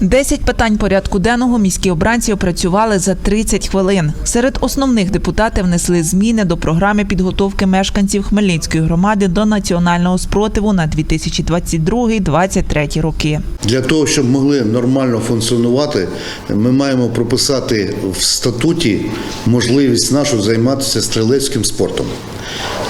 Десять питань порядку денного міські обранці опрацювали за 30 хвилин. Серед основних депутати внесли зміни до програми підготовки мешканців Хмельницької громади до національного спротиву на 2022-2023 роки. Для того, щоб могли нормально функціонувати, ми маємо прописати в статуті можливість нашу займатися стрілецьким спортом.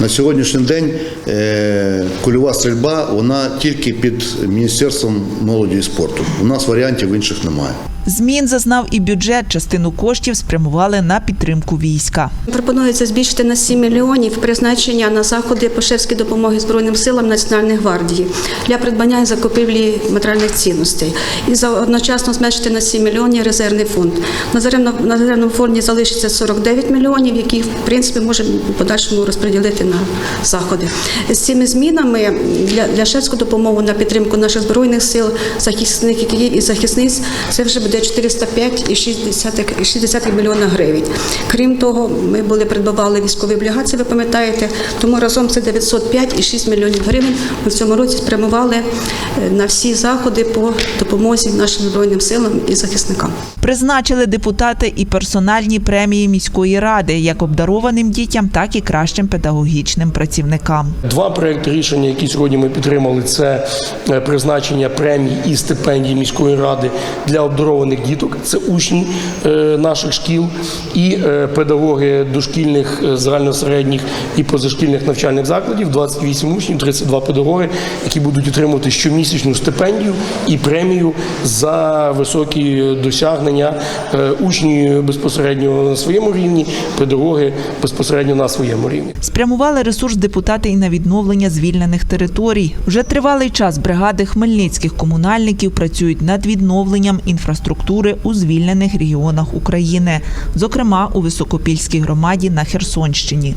На сьогоднішній день е, кульова стрільба вона тільки під Міністерством молоді і спорту. У нас варіантів інших немає. Змін зазнав і бюджет. Частину коштів спрямували на підтримку війська. Пропонується збільшити на 7 мільйонів призначення на заходи поширської допомоги Збройним силам Національної гвардії для придбання і закупівлі матеріальних цінностей. І за одночасно зменшити на 7 мільйонів резервний фонд. На резервному, фонді залишиться 49 мільйонів, які в принципі можемо в подальшому розподілити на заходи. З цими змінами для, для шефську допомогу на підтримку наших збройних сил, захисників і захисниць це вже буде 405,6 мільйона гривень. Крім того, ми були придбавали військові облігації, ви пам'ятаєте, тому разом це 905,6 мільйонів гривень. Ми цьому році спрямували е, на всі заходи по допомозі нашим збройним силам і захисникам. Призначили депутати і персональні премії міської ради як обдарованим дітям, так і кращим педагогічним працівникам. Два проекти рішення, які сьогодні ми підтримали, це е, призначення премій і стипендій міської ради для обдарованих діток. Це учні е, наших шкіл і е, педагоги дошкільних, загальносередніх і позашкільних навчальних закладів. 28 учнів, 32 педагоги, які будуть отримувати щомісячну стипендію і премію за високі досягнення. Учні безпосередньо на своєму рівні, педагоги безпосередньо на своєму рівні. Спрямували ресурс депутати і на відновлення звільнених територій. Вже тривалий час бригади хмельницьких комунальників працюють над відновленням інфраструктури у звільнених регіонах України, зокрема у Високопільській громаді на Херсонщині.